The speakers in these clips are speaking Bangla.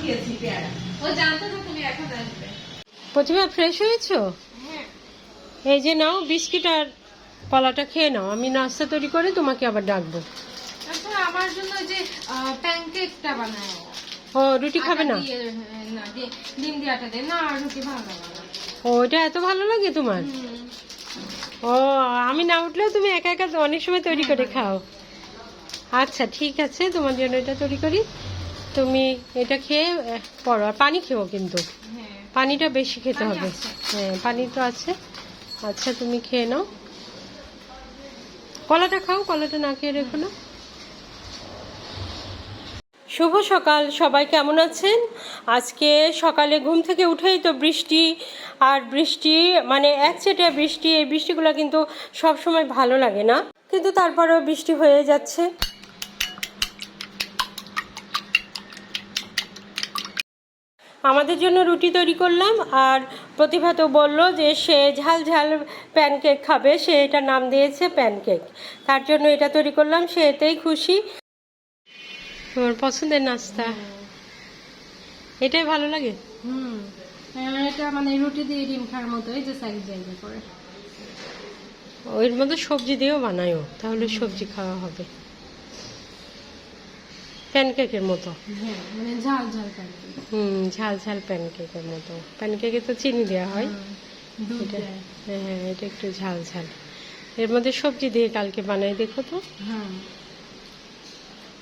মাখিয়েছি পেয়ারা ও জানতো না তুমি এখন আসবে। প্রতিভা ফ্রেশ হয়েছো? হ্যাঁ। এই যে নাও বিস্কিট আর কলাটা খেয়ে নাও। আমি নাস্তা তৈরি করে তোমাকে আবার ডাকবো। আচ্ছা আমার জন্য যে প্যানকেকটা বানায় ও রুটি খাবে না? হ্যাঁ, ডিম দিয়ে আটা দিয়ে। না রুটি ভালো ও এটা এত ভালো লাগে তোমার? ও আমি না উঠলেও তুমি একা একা অনেক সময় তৈরি করে খাও। আচ্ছা ঠিক আছে তোমার জন্য এটা তৈরি করি। তুমি এটা খেয়ে পড়ো। আর পানি খেও কিন্তু। হ্যাঁ। পানিটা বেশি খেতে হবে। হ্যাঁ পানি তো আছে। আচ্ছা তুমি খেয়ে নাও। কলাটা খাও কলাটা না খেয়ে রেখো না। শুভ সকাল। সবাই কেমন আছেন? আজকে সকালে ঘুম থেকে উঠেই তো বৃষ্টি আর বৃষ্টি মানে একচেটে বৃষ্টি এই বৃষ্টিগুলো কিন্তু সব সময় ভালো লাগে না। কিন্তু তারপরেও বৃষ্টি হয়ে যাচ্ছে। আমাদের জন্য রুটি তৈরি করলাম আর প্রতিভা তো বলল যে সে ঝাল ঝাল প্যানকেক খাবে। সে এটা নাম দিয়েছে প্যানকেক তার জন্য এটা তৈরি করলাম সে এতেই খুশি। তোমার পছন্দের নাস্তা? এটাই ভালো লাগে? হুম। এটা মানে রুটি দিয়ে ডিম খাওয়ার মতো এই যে সাইড জায়গা করে। ওর মধ্যে সবজি দিয়েও বানায়ও তাহলে সবজি খাওয়া হবে। প্যানকেকের মতো। হ্যাঁ মানে ঝাল ঝাল প্যানকেক। হুম ঝাল ঝাল প্যানকেকের মতো। প্যানকেকে তো চিনি দেওয়া হয়। এটা হ্যাঁ হ্যাঁ এটা একটু ঝাল ঝাল। এর মধ্যে সবজি দিয়ে কালকে বানাই দেখো তো। হ্যাঁ।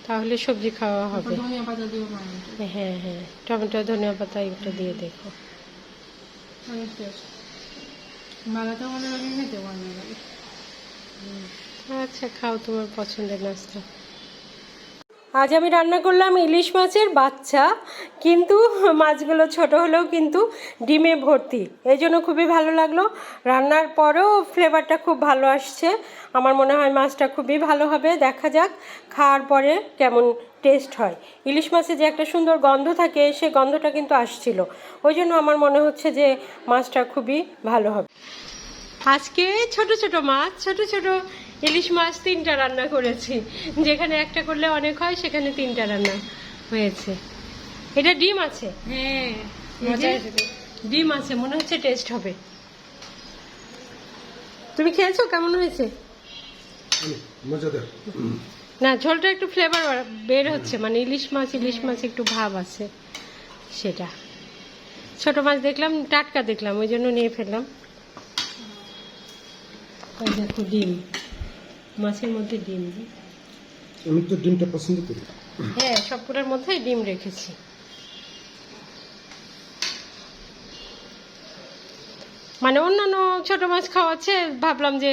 তাহলে সবজি খাওয়া হবে। হ্যাঁ হ্যাঁ। টমেটো ধনিয়া পাতা এটা দিয়ে দেখো। আচ্ছা খাও তোমার পছন্দের নাস্তা। আজ আমি রান্না করলাম ইলিশ মাছের বাচ্চা, কিন্তু মাছগুলো ছোট হলেও কিন্তু ডিমে ভর্তি। এই জন্য খুবই ভালো লাগল। রান্নার পরেও ফ্লেভারটা খুব ভালো আসছে। আমার মনে হয় মাছটা খুবই ভালো হবে। দেখা যাক খাওয়ার পরে কেমন টেস্ট হয়। ইলিশ মাছে যে একটা সুন্দর গন্ধ থাকে, সে গন্ধটা কিন্তু আসছিল। ওই জন্য আমার মনে হচ্ছে যে মাছটা খুবই ভালো হবে। আজকে ছোট ছোট মাছ, ছোট ছোট ইলিশ মাছ তিনটা রান্না করেছি। যেখানে একটা করলে অনেক হয় সেখানে তিনটা রান্না হয়েছে। এটা ডিম আছে? হ্যাঁ ডিম আছে মনে হচ্ছে টেস্ট হবে। তুমি খেয়েছো? কেমন হয়েছে? না ঝোলটা একটু ফ্লেভার বের হচ্ছে। মানে ইলিশ মাছ ইলিশ মাছ একটু ভাব আছে সেটা। ছোট মাছ দেখলাম টাটকা দেখলাম ওই জন্য নিয়ে ফেললাম। দেখো ডিম। মাছের মধ্যে ডিম দিই। আমি তো ডিমটা পছন্দ করি। হ্যাঁ সবগুলোর মধ্যেই ডিম রেখেছি। মানে অন্যান্য ছোট মাছ খাওয়াচ্ছে ভাবলাম যে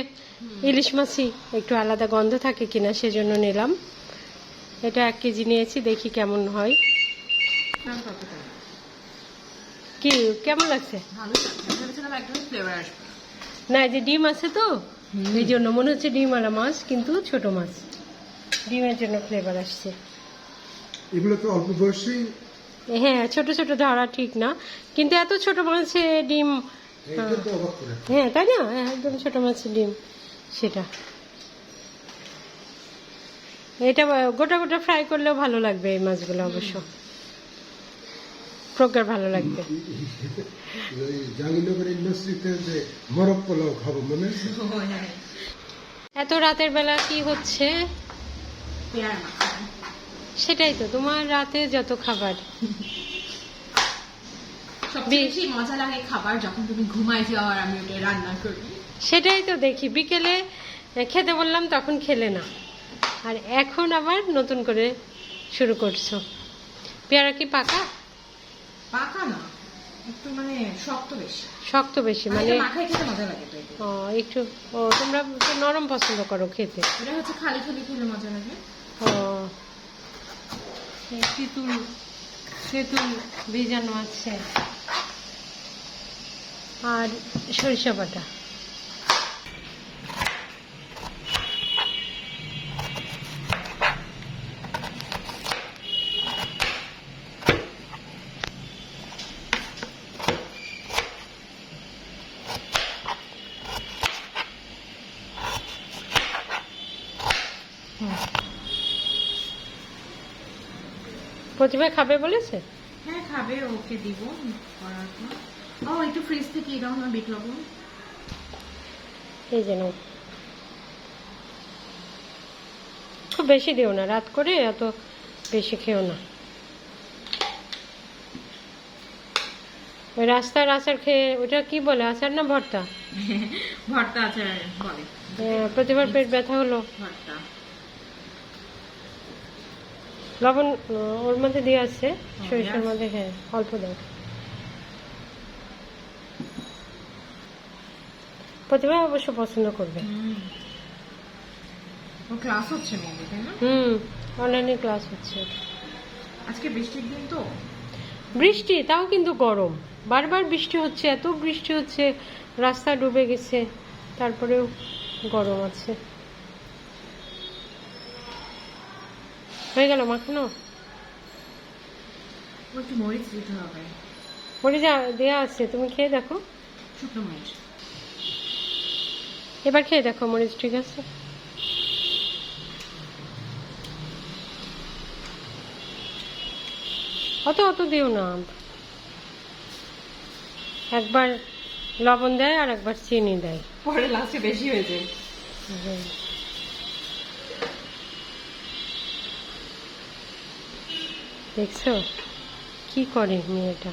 ইলিশ মাছই একটু আলাদা গন্ধ থাকে কিনা সেজন্য নিলাম। এটা এক কেজি নিয়েছি দেখি কেমন হয়। কি কেমন লাগছে? ভালো ভেবেছিলাম একদম ফ্লেভার আসবে। না এই যে ডিম আছে তো এই জন্য মনে হচ্ছে ডিমওয়ালা মাছ কিন্তু ছোট মাছ। ডিমের জন্য ফ্লেভার আসছে। এগুলো তো অল্প বয়সেই হ্যাঁ ছোট ছোট ধরা ঠিক না। কিন্তু এত ছোট মাছে ডিম করে। হ্যাঁ তাই না? হ্যাঁ, একদম ছোট মাছের ডিম সেটা। এটা গোটা গোটা ফ্রাই করলেও ভালো লাগবে এই মাছগুলো অবশ্য। প্রজ্ঞার ভালো লাগবে। ওই ইন্ডাস্ট্রিতে যে মরক পোলাও খাব মনে এত রাতের বেলা কি হচ্ছে? সেটাই তো তোমার রাতে যত খাবার। বেশি মজা লাগে খাবার যখন তুমি ঘুমাই যাও আর আমি ওটা রান্না করি। সেটাই তো দেখি বিকেলে খেতে বললাম তখন খেলে না। আর এখন আবার নতুন করে শুরু করছ। পেয়ারা কি পাকা? পাকা না একটু মানে শক্ত বেশি। শক্ত বেশি মানে মাখায় খেতে মজা লাগে ও একটু ও তোমরা নরম পছন্দ করো খেতে। এটা হচ্ছে খালি খালি খেলে মজা লাগে। ও। এই তেঁতুল তেঁতুল ভেজানো আছে। আর সরিষা বাটা। প্রতিভা খাবে বলেছে? হ্যাঁ খাবে ওকে দিব করার পর ও একটু ফ্রিজ থেকে এটাও না বিট লবণ। এই যেন খুব বেশি দিও না রাত করে এত বেশি খেও না। ওই রাস্তার আচার খেয়ে ওটা কি বলে আচার না ভর্তা? ভর্তা আচার বলে। হ্যাঁ, প্রতিবার পেট ব্যথা হলো। ভর্তা। লবণ ওর মধ্যে দিয়ে আছে সরিষার মধ্যে হ্যাঁ অল্প দাও। প্রতিভা অবশ্য পছন্দ করবে। ক্লাস হচ্ছে হুম অনলাইনে ক্লাস হচ্ছে। আজকে বৃষ্টির দিন তো? বৃষ্টি তাও কিন্তু গরম। বারবার বৃষ্টি হচ্ছে এত বৃষ্টি হচ্ছে রাস্তা ডুবে গেছে তারপরেও গরম আছে। হয়ে গেল মাখানো? একটু মরিচ দিতে হবে। মরে যা দেয়া আছে তুমি খেয়ে দেখো। শুকনো মরিচ। এবার খেয়ে দেখো মরিচ ঠিক আছে? অত অত দিও না একবার লবণ দেয় আর একবার চিনি দেয়। পরে লাস্টে বেশি হয়ে যায়। দেখছ? কি করে মেয়েটা?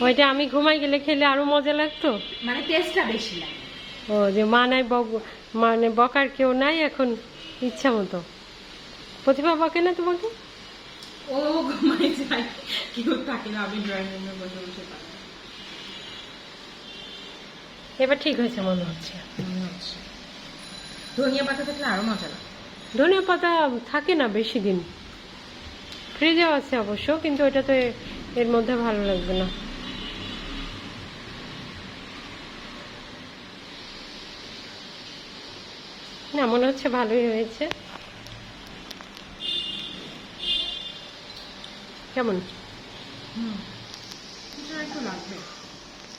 ওইটা আমি ঘুমাই গেলে খেলে আরও মজা লাগতো? মানে টেস্টটা বেশি লাগে। ও যে মা নাই বক মানে বকার কেউ নাই এখন ইচ্ছা মতো। প্রতিভা বকে না তোমাকে? ও ঘুমাই যায়। কেউ থাকে না আমি ড্রয়িং রুমে বসে বসে এবার ঠিক হয়েছে মনে হচ্ছে। মনে হচ্ছে। ধনিয়া পাতা থাকলে আরও মজা লাগে ধনিয়া পাতা থাকে না বেশি দিন। ফ্রিজেও আছে অবশ্য কিন্তু ওটা তো এর মধ্যে ভালো লাগবে না। না মনে হচ্ছে ভালোই হয়েছে। কেমন? হুম। কিছু একটু লাগবে।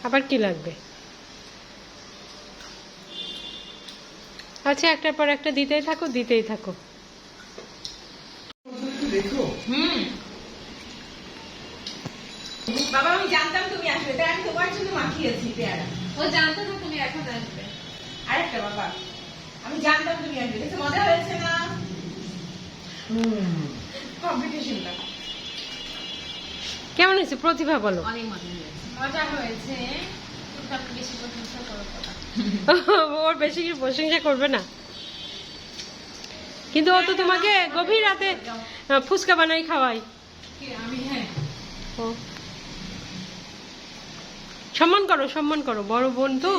আবার কি লাগবে? আচ্ছা একটার পর একটা দিতেই থাকো দিতেই থাকো। দেখো। হুম। বাবা আমি জানতাম তুমি আসবে তাই আমি তোমার জন্য মাখিয়েছি পেয়ারা। ও জানতো না তুমি এখন আসবে। আরেকটা বাবা আমি জানতাম তুমি আসবে মজা হয়েছে না? কম্পিটিশনটা কেমন হয়েছে? প্রতিভা বলো। অনেক মজা হয়েছে। মজা হয়েছে। বেশি প্রশংসা করো কথা ওর বেশি কি প্রশংসা করবে না। কিন্তু ও তো তোমাকে গভীর রাতে ফুচকা বানাই খাওয়াই হ্যাঁ। সম্মান করো সম্মান করো বড় বোন তো।